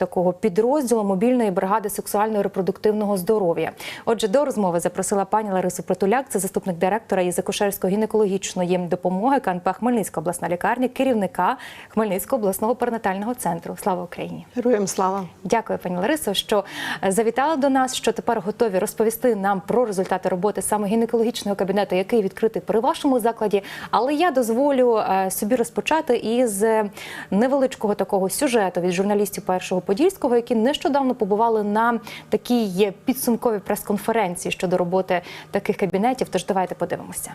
такого підрозділу мобільної бригади сексуального і репродуктивного здоров'я. Отже, до розмови запросила пані Ларису Притуляк, це заступник директора із акушерсько-гінекологічної допомоги КНП Хмельницька обласна лікарня, керівника Хмельницького обласного перинатального центру. Слава Україні! Героям слава! Дякую, пані Ларисо, що завітали до нас, що тепер готові розповісти нам про результати роботи саме гінекологічного кабінету, який відкритий при вашому закладі. Але я дозволю е, собі розпочати із е, невеличкого такого сюжету від журналістів першого подільського, які нещодавно побували на такій підсумковій прес-конференції щодо роботи таких кабінетів. Тож давайте подивимося.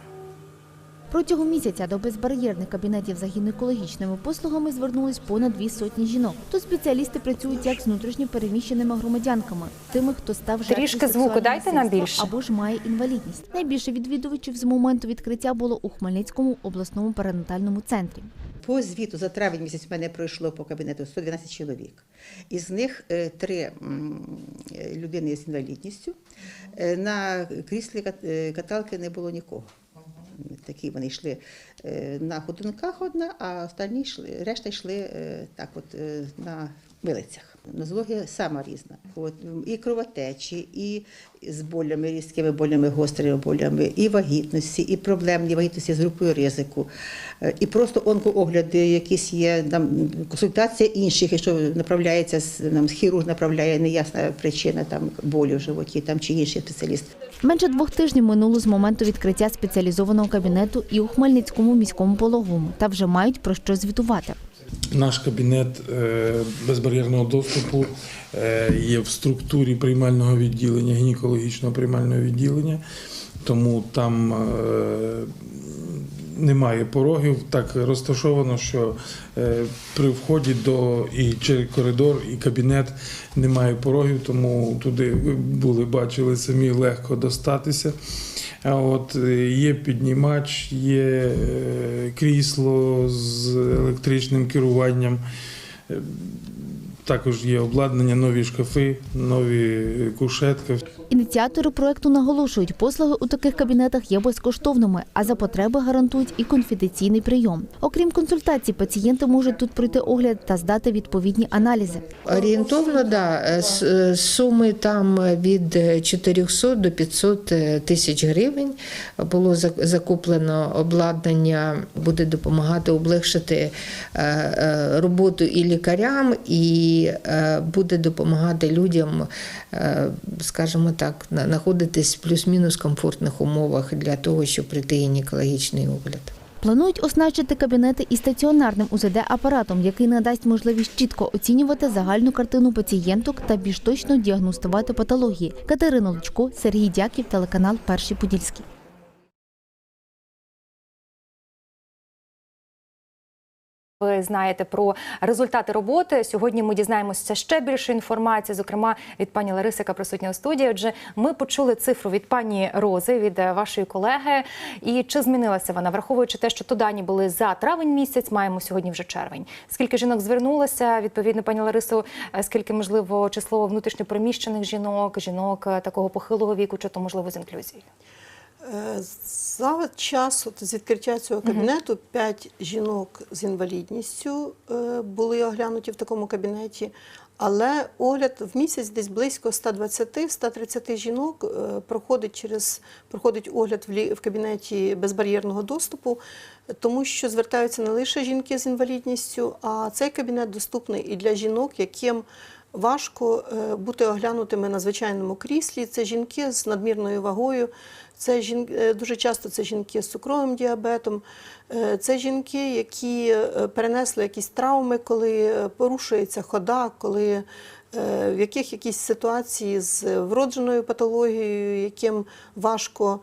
Протягом місяця до безбар'єрних кабінетів за гінекологічними послугами звернулись понад дві сотні жінок. Тут спеціалісти працюють як з внутрішньо переміщеними громадянками, тими, хто став жертвою Трішки звуку дайте нам більше. або ж має інвалідність. Найбільше відвідувачів з моменту відкриття було у Хмельницькому обласному перинатальному центрі. По звіту за травень місяць в мене пройшло по кабінету 112 чоловік. Із них е, три е, людини з інвалідністю. Е, На кріслі кат- каталки не було нікого. Такі вони йшли на ходунках одна, а останні йшли, решта йшли так от на милицях. Нозологія сама різна. От, і кровотечі, і з болями, різкими болями, гострими болями, і вагітності, і проблемні вагітності з групою ризику, е, і просто онкоогляди, якісь є там консультація інших, якщо направляється з- нам хірург направляє неясна причина там болю в животі, там чи інший спеціаліст. Менше двох тижнів минуло з моменту відкриття спеціалізованого кабінету і у Хмельницькому міському пологовому, та вже мають про що звітувати. Наш кабінет е, безбар'єрного доступу е, є в структурі приймального відділення, гінекологічного приймального відділення, тому там е, немає порогів. Так розташовано, що при вході до і через коридор, і кабінет немає порогів, тому туди були, бачили самі легко достатися. А от е, є піднімач, є е, крісло з електричним керуванням. Е, Також є обладнання, нові шкафи, нові кушетки. Ініціатори проекту наголошують, послуги у таких кабінетах є безкоштовними, а за потреби гарантують і конфіденційний прийом. Окрім консультацій, пацієнти можуть тут пройти огляд та здати відповідні аналізи. Орієнтовно, да, е, е, суми там від 400 до 500 тисяч гривень. Було закуплено обладнання, буде допомагати облегшити е, е, роботу і лікарям, і е, буде допомагати людям, е, скажімо так, на- знаходитись в плюс-мінус комфортних умовах для того, щоб прийти гінекологічний огляд. Планують оснащити кабінети і стаціонарним УЗД-апаратом, який надасть можливість чітко оцінювати загальну картину пацієнток та більш точно діагностувати патології. Катерина Лучко, Сергій Дяків, телеканал Перший Подільський. Ви знаєте про результати роботи. Сьогодні ми дізнаємося ще більше інформації, зокрема від пані Лариси, яка присутня у студії. Отже, ми почули цифру від пані Рози, від е, вашої колеги. І чи змінилася вона, враховуючи те, що то дані були за травень місяць, маємо сьогодні вже червень. Скільки жінок звернулося? Відповідно, пані Ларисо, е, скільки можливо число внутрішньопереміщених жінок, жінок е, такого похилого віку, чи то можливо з інклюзією? За час от, з відкриття цього кабінету п'ять жінок з інвалідністю е, були оглянуті в такому кабінеті. Але огляд в місяць десь близько 120-130 жінок е, проходить через проходить огляд в, лі, в кабінеті безбар'єрного доступу, тому що звертаються не лише жінки з інвалідністю, а цей кабінет доступний і для жінок, яким важко е, бути оглянутими на звичайному кріслі. Це жінки з надмірною вагою, це жін... е, дуже часто це жінки з цукровим діабетом, е, це жінки, які перенесли якісь травми, коли порушується хода, коли в яких якісь ситуації з вродженою патологією, яким важко,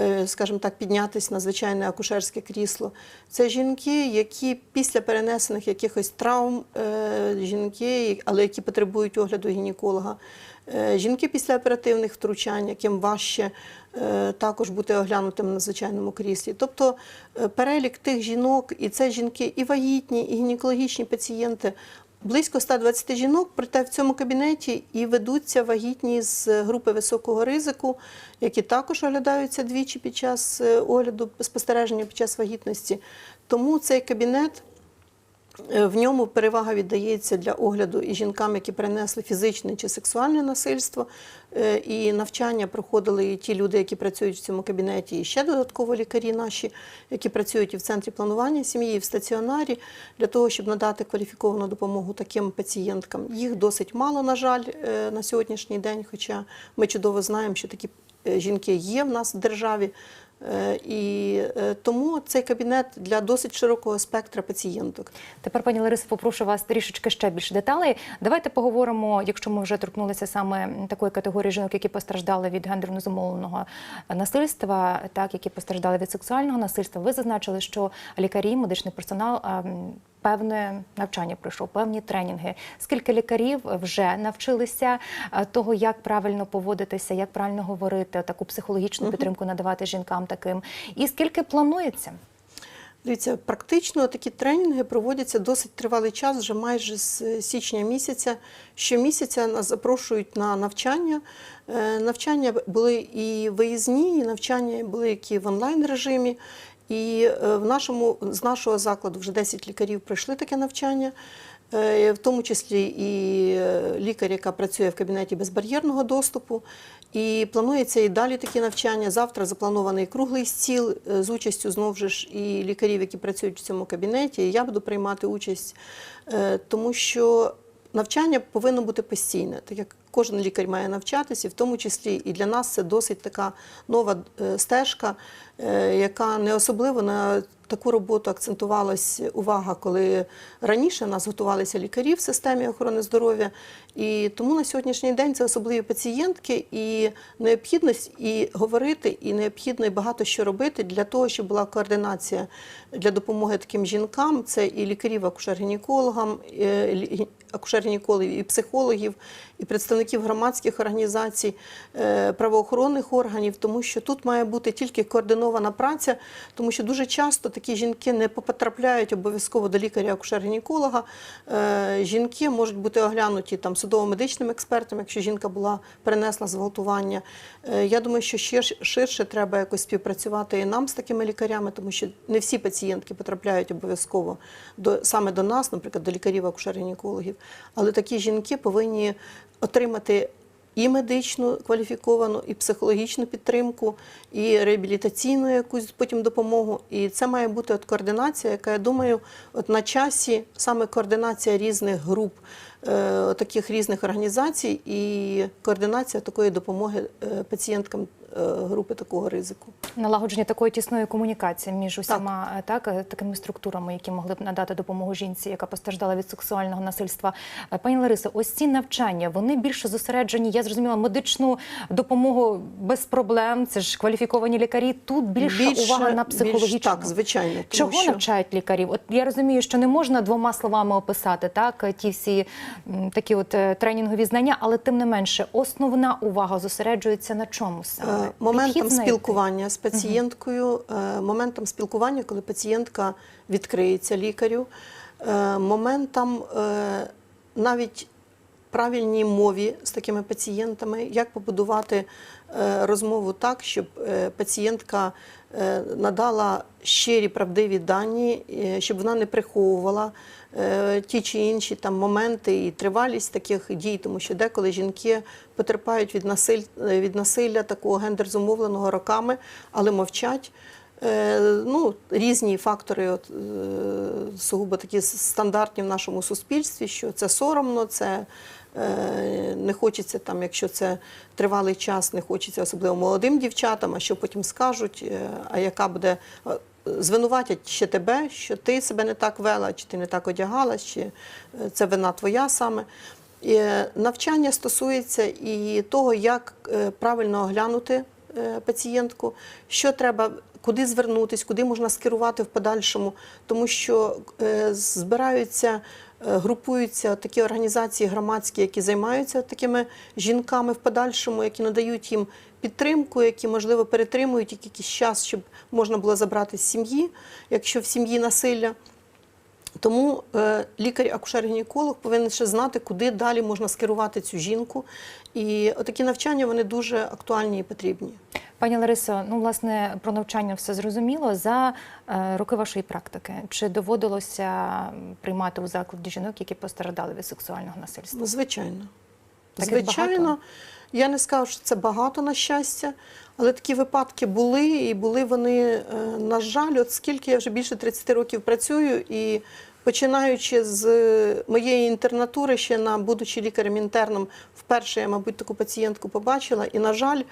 е, скажімо так, піднятися на звичайне акушерське крісло. Це жінки, які після перенесених якихось травм, е, жінки, але які потребують огляду гінеколога. Е, Жінки після оперативних втручань, яким важче е, також бути оглянутим на звичайному кріслі. Тобто е, перелік тих жінок, і це жінки і вагітні, і гінекологічні пацієнти. Близько 120 жінок, проте в цьому кабінеті і ведуться вагітні з групи високого ризику, які також оглядаються двічі під час е, огляду спостереження під час вагітності. Тому цей кабінет В ньому перевага віддається для огляду і жінкам, які перенесли фізичне чи сексуальне насильство. Е, І навчання проходили і ті люди, які працюють в цьому кабінеті, і ще додатково лікарі наші, які працюють і в центрі планування сім'ї, і в стаціонарі, для того, щоб надати кваліфіковану допомогу таким пацієнткам. Їх досить мало, на жаль, е, на сьогоднішній день, хоча ми чудово знаємо, що такі е, жінки є в нас в державі. Е, І е, тому цей кабінет для досить широкого спектра пацієнток. Тепер, пані Ларисо, попрошу вас трішечки ще більше деталей. Давайте поговоримо, якщо ми вже торкнулися саме такої категорії жінок, які постраждали від гендерно зумовленого насильства, так які постраждали від сексуального насильства. Ви зазначили, що лікарі, медичний персонал. Певне навчання пройшов, певні тренінги. Скільки лікарів вже навчилися е, того, як правильно поводитися, як правильно говорити, таку психологічну підтримку надавати жінкам таким, і скільки планується? Дивіться, практично такі тренінги проводяться досить тривалий час, вже майже з е, січня місяця. Щомісяця нас запрошують на навчання. Е, Навчання були і виїзні, і навчання були які в онлайн режимі. І е, в нашому з нашого закладу вже 10 лікарів пройшли таке навчання. Е, В тому числі і е, лікар, яка працює в кабінеті безбар'єрного доступу. І планується і далі такі навчання. Завтра запланований круглий стіл з участю знову ж і лікарів, які працюють в цьому кабінеті. Я буду приймати участь, тому що навчання повинно бути постійне, так як кожен лікар має навчатися, в тому числі і для нас це досить така нова е, стежка, е, яка не особливо на таку роботу акцентувалась увага, коли раніше нас готувалися лікарі в системі охорони здоров'я. І тому на сьогоднішній день це особливі пацієнтки, і необхідність і говорити, і необхідно і багато що робити для того, щоб була координація для допомоги таким жінкам. Це і лікарів, акушер-гінекологам, і акушер-гінекологів, і психологів, і представників громадських організацій, е, правоохоронних органів, тому що тут має бути тільки координована праця, тому що дуже часто такі жінки не потрапляють обов'язково до лікаря-акушер-гінеколога. Е, Жінки можуть бути оглянуті судово-медичним експертом, якщо жінка була перенесла зґвалтування. Е, Я думаю, що ширше треба якось співпрацювати і нам з такими лікарями, тому що не всі пацієнтки потрапляють обов'язково до саме до нас, наприклад, до лікарів акушер-гінекологів. Але такі жінки повинні отримати і медичну кваліфіковану, і психологічну підтримку, і реабілітаційну якусь потім допомогу. І це має бути от координація, яка я думаю, от на часі саме координація різних груп, е, таких різних організацій, і координація такої допомоги е, пацієнткам групи такого ризику. Налагодження такої тісної комунікації між усіма е, так. е, такими структурами, які могли б надати допомогу жінці, яка постраждала від сексуального насильства. Е, Пані Ларисо, ось ці навчання вони більше зосереджені. Я зрозуміла медичну допомогу без проблем. Це ж кваліфіковані лікарі. Тут більше, увага на більш- психологічну. так, звичайно. тому Чого що- навчають лікарів? От я розумію, що не можна двома словами описати так ті всі такі от е, тренінгові знання, але тим не менше, основна увага зосереджується на чому саме Е, Моментом Підхід спілкування з пацієнткою, е, моментом спілкування, коли пацієнтка відкриється лікарю, е, моментом е, навіть правильній мові з такими пацієнтами, як побудувати е, розмову так, щоб е, пацієнтка е, надала щирі правдиві дані, е, щоб вона не приховувала е, ті чи інші там моменти і тривалість таких дій, тому що деколи жінки потерпають від насиль е, від насилля такого гендер-зумовленого роками, але мовчать. Е, Ну, різні фактори, от, е, сугубо такі стандартні в нашому суспільстві, що це соромно, це е, не хочеться там, якщо це тривалий час, не хочеться особливо молодим дівчатам, а що потім скажуть, е, а яка буде е, звинуватять ще тебе, що ти себе не так вела, чи ти не так одягалась, чи е, це вина твоя саме. І е, навчання стосується і того, як е, правильно оглянути пацієнтку, що треба, куди звернутися, куди можна скерувати в подальшому, тому що збираються, групуються такі організації громадські, які займаються такими жінками в подальшому, які надають їм підтримку, які, можливо, перетримують якийсь час, щоб можна було забрати з сім'ї, якщо в сім'ї насилля. Тому е, лікар-акушер-гінеколог повинен ще знати, куди далі можна скерувати цю жінку. І отакі навчання вони дуже актуальні і потрібні. Пані Ларисо, ну власне про навчання все зрозуміло. За е, роки вашої практики чи доводилося приймати у закладі жінок, які постраждали від сексуального насильства? Ну, Звичайно. Таких Звичайно, я не скажу, що це багато на щастя, але такі випадки були, і були вони, е, на жаль, от скільки я вже більше 30 років працюю, і починаючи з моєї інтернатури, ще на будучи лікарем-інтерном, вперше я, мабуть, таку пацієнтку побачила. І, на жаль,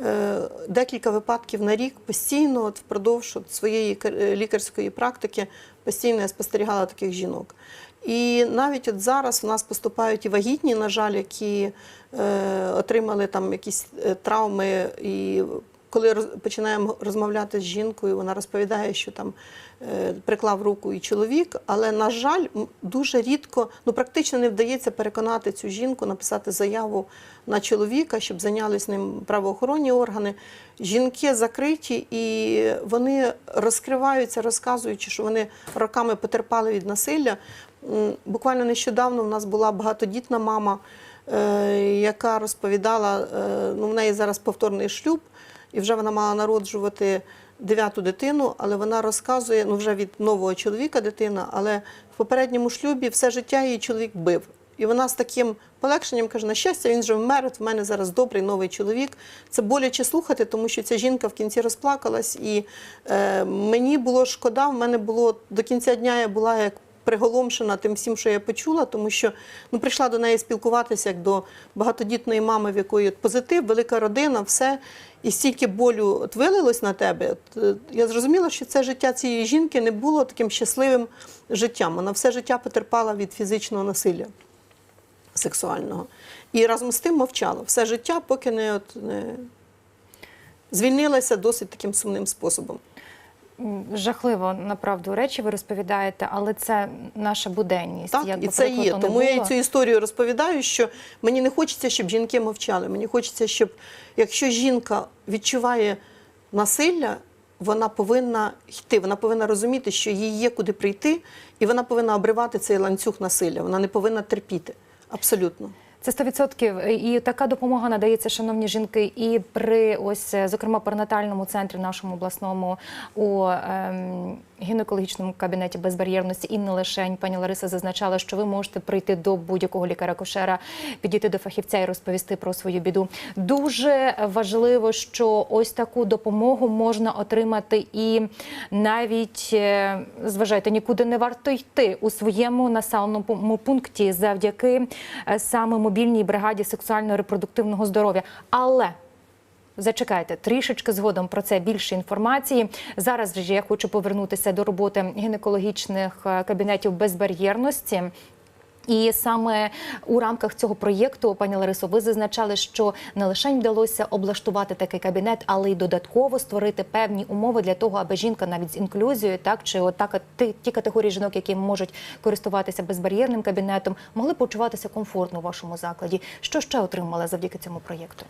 е, декілька випадків на рік постійно, от впродовж от своєї е, лікарської практики, постійно я спостерігала таких жінок. І навіть от зараз в нас поступають і вагітні, на жаль, які е, отримали там якісь е, травми. І коли починаємо розмовляти з жінкою, вона розповідає, що там е, приклав руку і чоловік, але, на жаль, дуже рідко, ну практично не вдається переконати цю жінку написати заяву на чоловіка, щоб зайнялись ним правоохоронні органи. Жінки закриті і вони розкриваються, розказуючи, що вони роками потерпали від насилля. Буквально нещодавно в нас була багатодітна мама, е, яка розповідала, е, ну в неї зараз повторний шлюб, і вже вона мала народжувати дев'яту дитину, але вона розказує, ну вже від нового чоловіка дитина, але в попередньому шлюбі все життя її чоловік бив. І вона з таким полегшенням каже: на щастя, він вже вмер, в мене зараз добрий новий чоловік. Це боляче слухати, тому що ця жінка в кінці розплакалась, і е, мені було шкода, в мене було до кінця дня я була як приголомшена тим всім, що я почула, тому що ну, прийшла до неї спілкуватися як до багатодітної мами, в якої позитив, велика родина, все. І стільки болю от вилилось на тебе. От, е, я зрозуміла, що це життя цієї жінки не було таким щасливим життям. Вона все життя потерпала від фізичного насилля сексуального. І разом з тим мовчала все життя, поки не, от, не звільнилася досить таким сумним способом. Жахливо направду речі ви розповідаєте, але це наша буденність. Так, Як і це є. Тому я і цю історію розповідаю, що мені не хочеться, щоб жінки мовчали. Мені хочеться, щоб якщо жінка відчуває насилля, вона повинна йти, вона повинна розуміти, що їй є куди прийти, і вона повинна обривати цей ланцюг насилля. Вона не повинна терпіти. Абсолютно. Це 100%. І така допомога надається, шановні жінки, і при ось, е, зокрема, перинатальному центрі нашому обласному у ем, гінекологічному кабінеті безбар'єрності. І не лише пані Лариса зазначала, що ви можете прийти до будь-якого лікаря-кошера, підійти до фахівця і розповісти про свою біду. Дуже важливо, що ось таку допомогу можна отримати і навіть е, зважайте, нікуди не варто йти у своєму населеному пункті завдяки е, саме мобільній бригаді сексуально-репродуктивного здоров'я. Але Зачекайте трішечки згодом про це більше інформації. Зараз же я хочу повернутися до роботи гінекологічних е, кабінетів безбар'єрності. І саме у рамках цього проєкту, пані Ларисо, ви зазначали, що не лише вдалося облаштувати такий кабінет, але й додатково створити певні умови для того, аби жінка навіть з інклюзією, так чи отак ті, категорії жінок, які можуть користуватися безбар'єрним кабінетом, могли почуватися комфортно у вашому закладі. Що ще отримали завдяки цьому проєкту?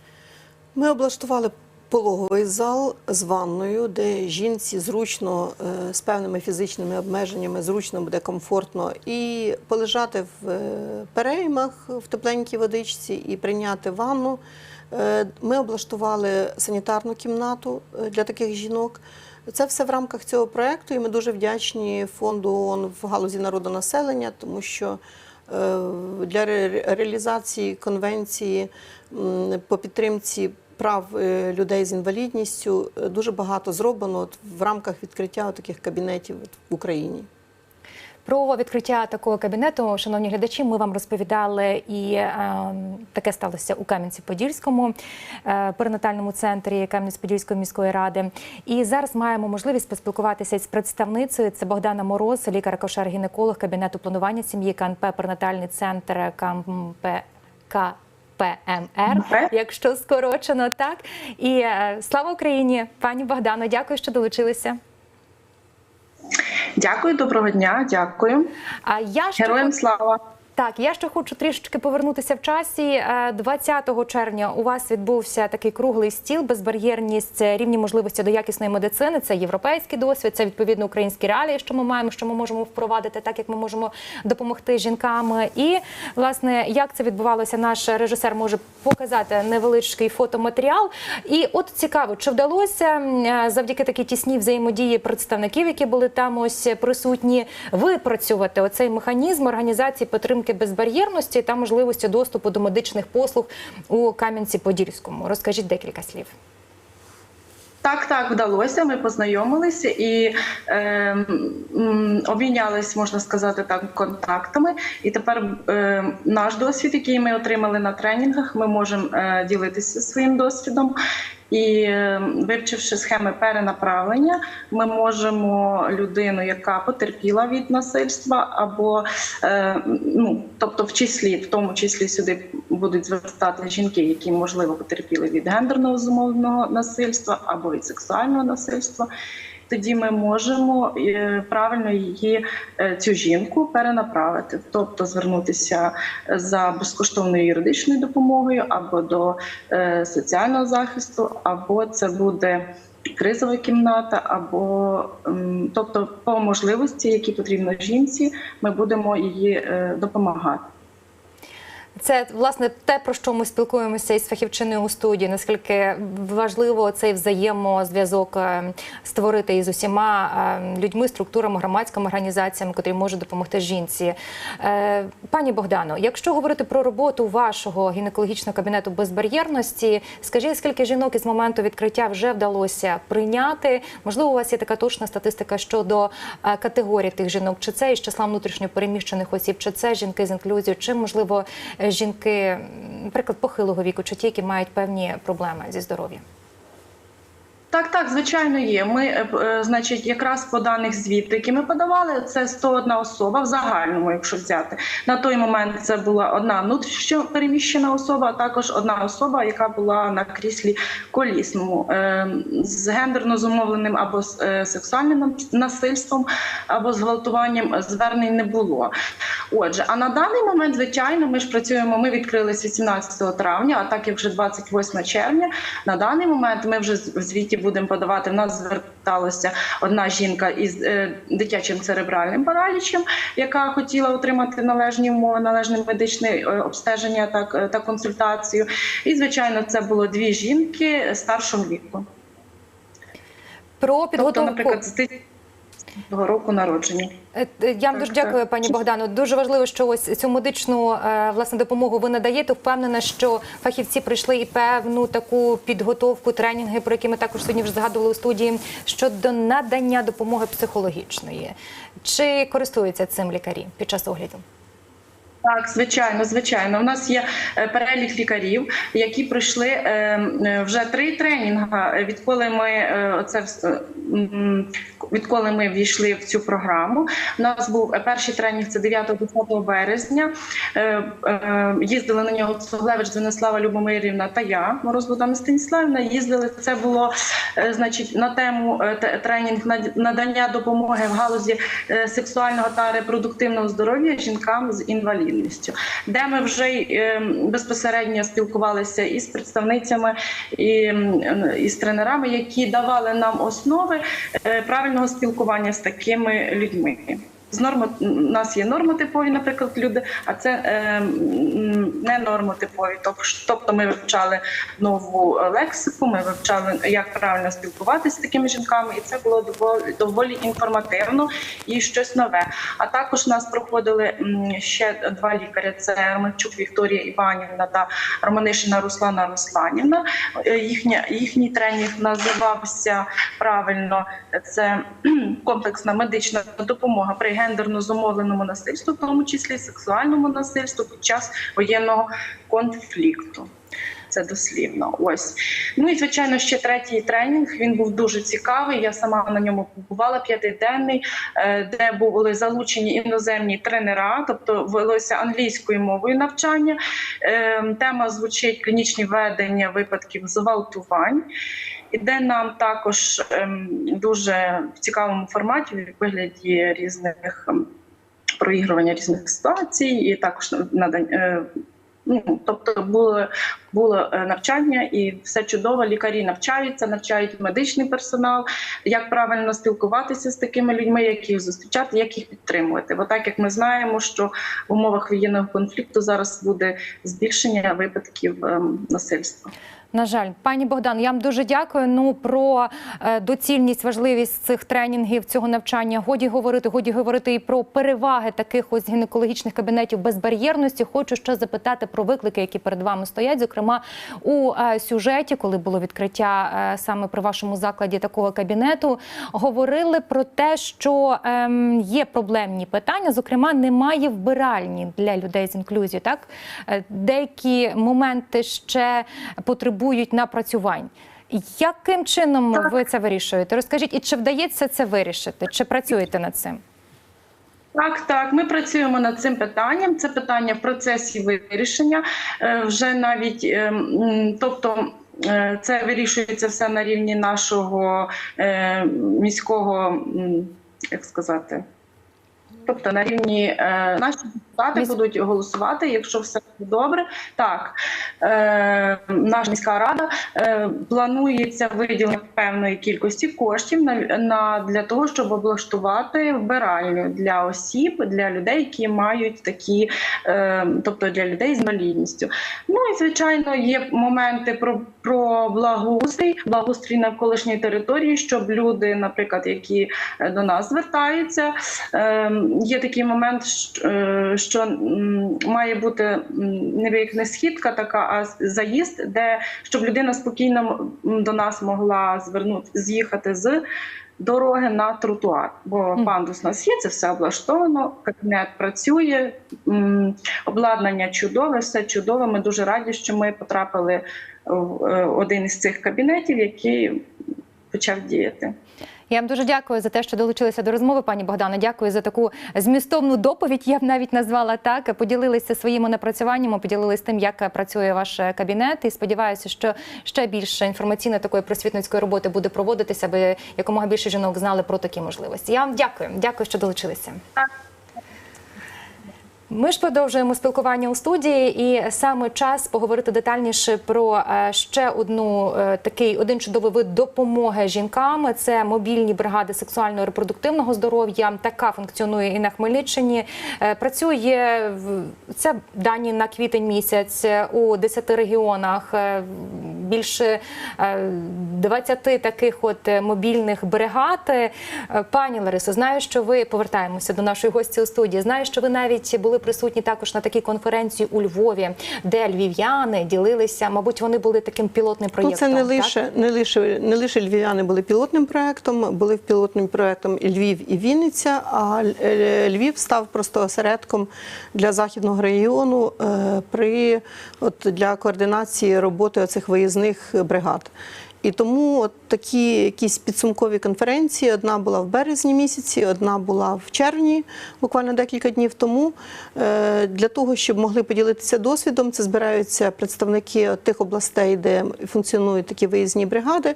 Ми облаштували пологовий зал з ванною, де жінці зручно е, з певними фізичними обмеженнями, зручно буде комфортно і полежати в е, переймах в тепленькій водичці і прийняти ванну. Е, Ми облаштували санітарну кімнату для таких жінок. Це все в рамках цього проєкту, і ми дуже вдячні фонду ООН в галузі народонаселення, тому що для ре- реалізації конвенції по підтримці прав е, людей з інвалідністю е, дуже багато зроблено в рамках відкриття таких кабінетів в Україні. Про відкриття такого кабінету, шановні глядачі, ми вам розповідали, і е, таке сталося у Кам'янці-Подільському е, перинатальному центрі Кам'янець-Подільської міської ради. І зараз маємо можливість поспілкуватися з представницею. Це Богдана Мороз, лікар-акушер-гінеколог кабінету планування сім'ї КНП Перинатальний центр КМП. ПМР, якщо скорочено, так і е, слава Україні, пані Богдано. Дякую, що долучилися. Дякую, доброго дня, дякую. А я ще Героям слава. Так, я ще хочу трішечки повернутися в часі. Е, 20 червня у вас відбувся такий круглий стіл, безбар'єрність, е, рівні можливості до якісної медицини. Це європейський досвід, це відповідно українські реалії, що ми маємо, що ми можемо впровадити, так як ми можемо допомогти жінкам. І власне, як це відбувалося, наш режисер може показати невеличкий фотоматеріал. І от цікаво, чи вдалося е, завдяки такій тісній взаємодії представників, які були там ось присутні, випрацювати оцей механізм організації підтримки безбар'єрності та можливості доступу до медичних послуг у Кам'янці-Подільському. Розкажіть декілька слів. Так, так, вдалося. Ми познайомилися і е, обмінялись, можна сказати так, контактами. І тепер е, наш досвід, який ми отримали на тренінгах, ми можемо е, ділитися своїм досвідом. І е, вивчивши схеми перенаправлення, ми можемо людину, яка потерпіла від насильства, або е, ну, тобто, в числі, в тому числі сюди будуть звертати жінки, які можливо потерпіли від гендерного зумовленого насильства або від сексуального насильства. Тоді ми можемо е, правильно її е, цю жінку перенаправити, тобто звернутися за безкоштовною юридичною допомогою або до е, соціального захисту, або це буде кризова кімната, або тобто по можливості, які потрібно жінці, ми будемо її е, допомагати. Це власне те, про що ми спілкуємося із фахівчиною у студії. Наскільки важливо цей взаємозв'язок е, створити із усіма е, людьми, структурами, громадськими організаціями, котрі можуть допомогти жінці. Е, Пані Богдано, якщо говорити про роботу вашого гінекологічного кабінету безбар'єрності, скажіть, скільки жінок із моменту відкриття вже вдалося прийняти? Можливо, у вас є така точна статистика щодо категорій тих жінок, чи це із числа внутрішньопереміщених осіб, чи це жінки з інклюзією, чи можливо жінки, наприклад, похилого віку, чи ті, які мають певні проблеми зі здоров'ям? Так, так, звичайно, є. Ми, е, е, значить, якраз по даних звіту, які ми подавали, це 101 особа в загальному, якщо взяти. На той момент це була одна внутрішньо переміщена особа, а також одна особа, яка була на кріслі колісному Е, з гендерно зумовленим або з сексуальним насильством, або зґвалтуванням звернень не було. Отже, а на даний момент, звичайно, ми ж працюємо. Ми відкрились 18 травня, а так як вже 28 червня. На даний момент ми вже в звіті будемо подавати. В нас зверталася одна жінка із е, дитячим церебральним паралічем, яка хотіла отримати належні умови, належне медичне е, обстеження та, е, та консультацію. І звичайно, це було дві жінки старшого віку. Про Тобто, підготовку наприклад, з 2000 року народження. Е, е, Я вам дуже так. дякую, пані Богдану. Дуже важливо, що ось цю медичну е, власне допомогу ви надаєте. Впевнена, що фахівці прийшли і певну таку підготовку, тренінги, про які ми також сьогодні вже згадували у студії щодо надання допомоги психологічної. Чи користуються цим лікарі під час огляду? Так, звичайно, звичайно. У нас є е, перелік лікарів, які пройшли е, е, вже три тренінга. е, Відколи ми оце відколи ми ввійшли в цю програму. У нас був перший тренінг це 9-10 березня. Їздили на нього Цуглевич, Звенислава Любомирівна та я, Мороз Богдана. Їздили. Це було значить на тему те- тренінг надання допомоги в галузі сексуального та репродуктивного здоров'я жінкам з інвалідністю, де ми вже е, безпосередньо спілкувалися із представницями і, м, і тренерами, які давали нам основи е, правильного спілкування з такими людьми. З нормо у нас є нормотипові, наприклад, люди, а це е, не нормотипові. Тоб- Тобто ми вивчали нову лексику, ми вивчали, як правильно спілкуватися з такими жінками, і це було доволі, доволі інформативно і щось нове. А також нас проходили ще два лікаря: це Романчук Вікторія Іванівна та Романишина Руслана Русланівна. Е, Їхня їхній тренінг називався правильно. Це комплексна медична допомога при гендерно зумовленому насильству, в тому числі сексуальному насильству під час воєнного конфлікту. Це дослівно. Ось ну і звичайно, ще третій тренінг. Він був дуже цікавий. Я сама на ньому побувала п'ятиденний, е, де були залучені іноземні тренера, тобто велося англійською мовою навчання. Е, Тема звучить клінічні ведення випадків зґвалтувань. І де нам також ем, дуже в цікавому форматі в вигляді різних ем, проігрування різних ситуацій, і також надання. Ну, тобто було, було е, навчання і все чудово. Лікарі навчаються, навчають медичний персонал, як правильно спілкуватися з такими людьми, як їх зустрічати, як їх підтримувати. Бо так як ми знаємо, що в умовах воєнного конфлікту зараз буде збільшення випадків ем, насильства. На жаль, пані Богдан, я вам дуже дякую. Ну про е, доцільність, важливість цих тренінгів, цього навчання. Годі говорити, годі говорити і про переваги таких ось гінекологічних кабінетів безбар'єрності. Хочу ще запитати про виклики, які перед вами стоять. Зокрема, у е, сюжеті, коли було відкриття е, саме при вашому закладі такого кабінету, говорили про те, що ем, є проблемні питання. Зокрема, немає вбиральні для людей з інклюзією. Так деякі моменти ще потребують напрацювань. Яким чином ви це вирішуєте? Розкажіть, і чи вдається це вирішити? Чи працюєте над цим? Так, так, ми працюємо над цим питанням. Це питання в процесі вирішення. Е, Вже навіть, е, тобто. е, Це вирішується все на рівні нашого е, міського, як сказати, тобто на рівні е, наші депутати Міс- будуть голосувати, якщо все добре. Так, е, наша міська рада е, планується виділення певної кількості коштів на, на для того, щоб облаштувати вбиральню для осіб, для людей, які мають такі, е, тобто для людей з інвалідністю. Ну і звичайно, є моменти про, про благоустрій, благоустрій навколишньої території, щоб люди, наприклад, які е, до нас звертаються, е, є такий момент, що, е, що має бути не як не східка така, а заїзд, де щоб людина спокійно до нас могла звернути, з'їхати з. Дороги на тротуар, бо пандус у нас є, це все облаштовано. Кабінет працює, обладнання чудове, все чудове. Ми дуже раді, що ми потрапили в е, один із цих кабінетів, який почав діяти. Я вам дуже дякую за те, що долучилися до розмови, пані Богдана. Дякую за таку змістовну доповідь. Я б навіть назвала так. Поділилися своїми напрацюваннями, поділилися тим, як працює ваш кабінет. І сподіваюся, що ще більше інформаційної такої просвітницької роботи буде проводитися, аби якомога більше жінок знали про такі можливості. Я вам дякую. Дякую, що долучилися. Ми ж продовжуємо спілкування у студії, і саме час поговорити детальніше про е, ще одну е, такий один чудовий вид допомоги жінкам. Це мобільні бригади сексуального і репродуктивного здоров'я. Така функціонує і на Хмельниччині. Е, Працює це дані на квітень місяць у 10 регіонах. Більше е, 20 таких от мобільних бригад. Пані Ларисо, знаю, що ви повертаємося до нашої гості у студії. Знаю, що ви навіть були присутні також на такій конференції у Львові, де львів'яни ділилися. Мабуть, вони були таким пілотним Ну, проєктом. це не так? лише, не лише не лише львів'яни були пілотним проектом, були пілотним проектом і Львів і Вінниця. А е, Львів став просто осередком для західного регіону е, при от для координації роботи цих виїзних бригад. І тому от такі якісь підсумкові конференції. Одна була в березні місяці, одна була в червні, буквально декілька днів тому. Е, Для того, щоб могли поділитися досвідом, це збираються представники тих областей, де функціонують такі виїзні бригади.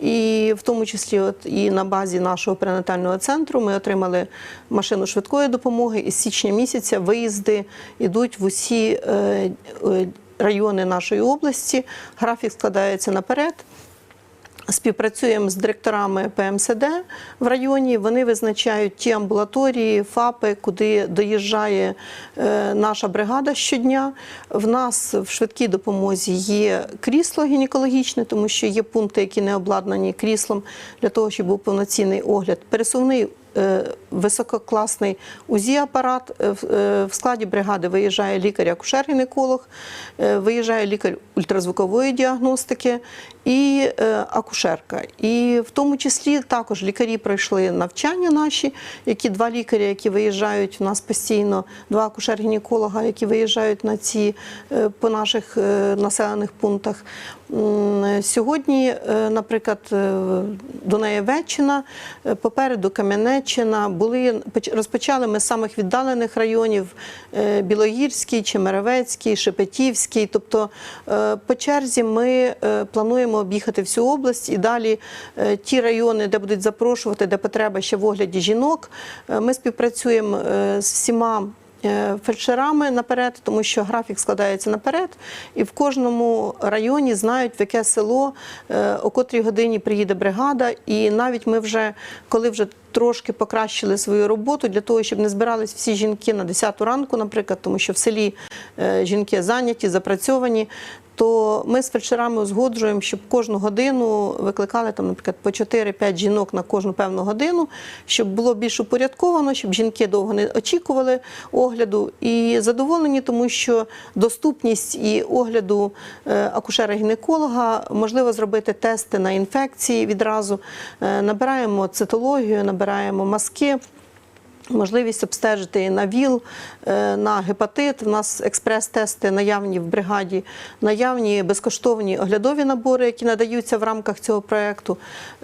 І в тому числі, от і на базі нашого перинатального центру ми отримали машину швидкої допомоги. І з січня місяця виїзди йдуть в усі е, е, райони нашої області. Графік складається наперед. Співпрацюємо з директорами ПМСД в районі. Вони визначають ті амбулаторії, ФАПи, куди доїжджає е, наша бригада щодня. В нас в швидкій допомозі є крісло гінекологічне, тому що є пункти, які не обладнані кріслом для того, щоб був повноцінний огляд. Пересувний висококласний УЗІ-апарат. Е, в- е, складі бригади виїжджає лікар-акушер-гінеколог, е, виїжджає лікар ультразвукової діагностики і е, акушерка. І в тому числі також лікарі пройшли навчання наші, які два лікаря, які виїжджають в нас постійно, два акушер-гінеколога, які виїжджають на ці е, по наших е, населених пунктах. М, Сьогодні, е, наприклад, е, Дунаєвеччина, е, попереду Кам'янеччина, були поч- розпочали ми з самих віддалених районів е, Білогірський, Чемеревецький, Шепетівський. Тобто е, по черзі ми е, плануємо об'їхати всю область і далі е, ті райони, де будуть запрошувати, де потреба ще в огляді жінок. е, Ми співпрацюємо е, з всіма е, фельдшерами наперед, тому що графік складається наперед, і в кожному районі знають, в яке село, е, о котрій годині приїде бригада. І навіть ми вже, коли вже трошки покращили свою роботу для того, щоб не збирались всі жінки на 10 ранку, наприклад, тому що в селі е, жінки зайняті, запрацьовані. То ми з фельдшерами узгоджуємо, щоб кожну годину викликали там, наприклад, по 4-5 жінок на кожну певну годину, щоб було більш упорядковано, щоб жінки довго не очікували огляду і задоволені, тому що доступність і огляду е, акушера-гінеколога можливо зробити тести на інфекції відразу. Е, Набираємо цитологію, набираємо маски. Можливість обстежити на ВІЛ, е, на гепатит. У нас експрес-тести наявні в бригаді, наявні безкоштовні оглядові набори, які надаються в рамках цього проєкту.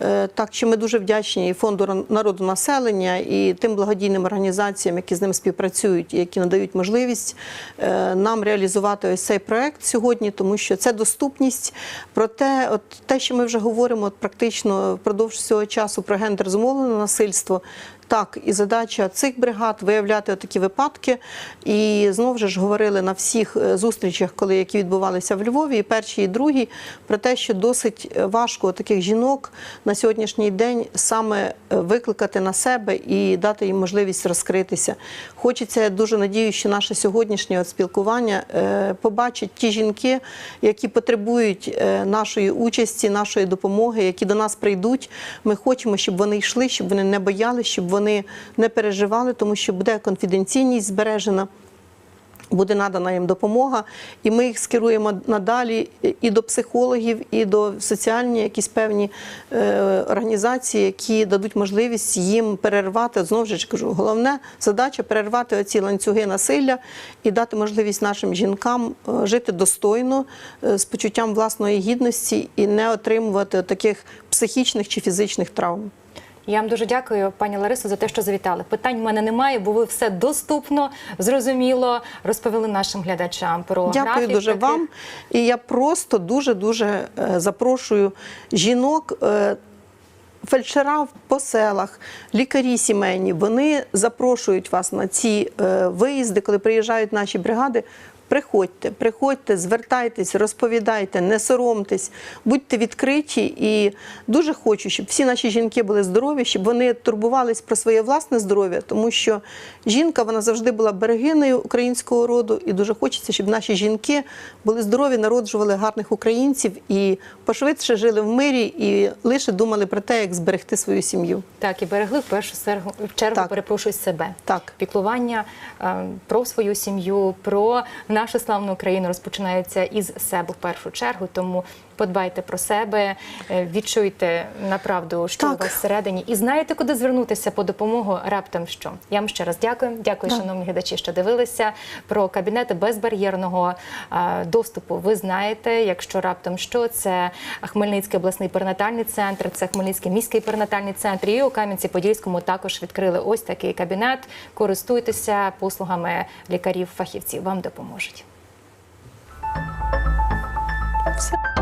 Е, Так що ми дуже вдячні і фонду народу населення, і тим благодійним організаціям, які з ним співпрацюють, і які надають можливість е, нам реалізувати ось цей проєкт сьогодні, тому що це доступність. Проте, от те, що ми вже говоримо, от практично впродовж цього часу про гендер зумовлене насильство. Так, і задача цих бригад виявляти такі випадки. І знову ж говорили на всіх е, зустрічах, коли які відбувалися в Львові, і першій, і другій, про те, що досить е, важко таких жінок на сьогоднішній день саме е, викликати на себе і дати їм можливість розкритися. Хочеться я дуже надію, що наше сьогоднішнє спілкування е, побачить ті жінки, які потребують е, нашої участі, нашої допомоги, які до нас прийдуть. Ми хочемо, щоб вони йшли, щоб вони не боялися, щоб вони не переживали, тому що буде конфіденційність збережена. Буде надана їм допомога, і ми їх скеруємо надалі і до психологів, і до соціальні якісь певні е, організації, які дадуть можливість їм перервати. Знову ж кажу, головне задача перервати оці ланцюги насилля і дати можливість нашим жінкам е, жити достойно, е, з почуттям власної гідності і не отримувати таких психічних чи фізичних травм. Я вам дуже дякую, пані Ларисо, за те, що завітали. Питань в мене немає, бо ви все доступно, зрозуміло розповіли нашим глядачам про Дякую графік дуже таких. вам. І я просто дуже дуже запрошую жінок. е, Фельдшера по селах, лікарі сімейні, вони запрошують вас на ці е, виїзди, коли приїжджають наші бригади. Приходьте, приходьте, звертайтесь, розповідайте, не соромтесь, будьте відкриті. І дуже хочу, щоб всі наші жінки були здорові, щоб вони турбувались про своє власне здоров'я, тому що жінка вона завжди була берегиною українського роду, і дуже хочеться, щоб наші жінки були здорові, народжували гарних українців і пошвидше жили в мирі і лише думали про те, як зберегти свою сім'ю. Так, і берегли в першу чергу, в чергу перепрошую себе. Так. Піклування е, про свою сім'ю, про нашу славна Україна розпочинається із себе в першу чергу. Тому подбайте про себе, е, відчуйте направду, що Так. у вас всередині, і знаєте, куди звернутися по допомогу раптом що. Я вам ще раз дякую. Дякую, Так. шановні глядачі, що дивилися про кабінети безбар'єрного е, доступу. Ви знаєте, якщо раптом що це Хмельницький обласний перинатальний центр, це Хмельницький міський перинатальний центр. І у Кам'янці-Подільському також відкрили ось такий кабінет. Користуйтеся послугами лікарів-фахівців. Вам допоможуть. Все.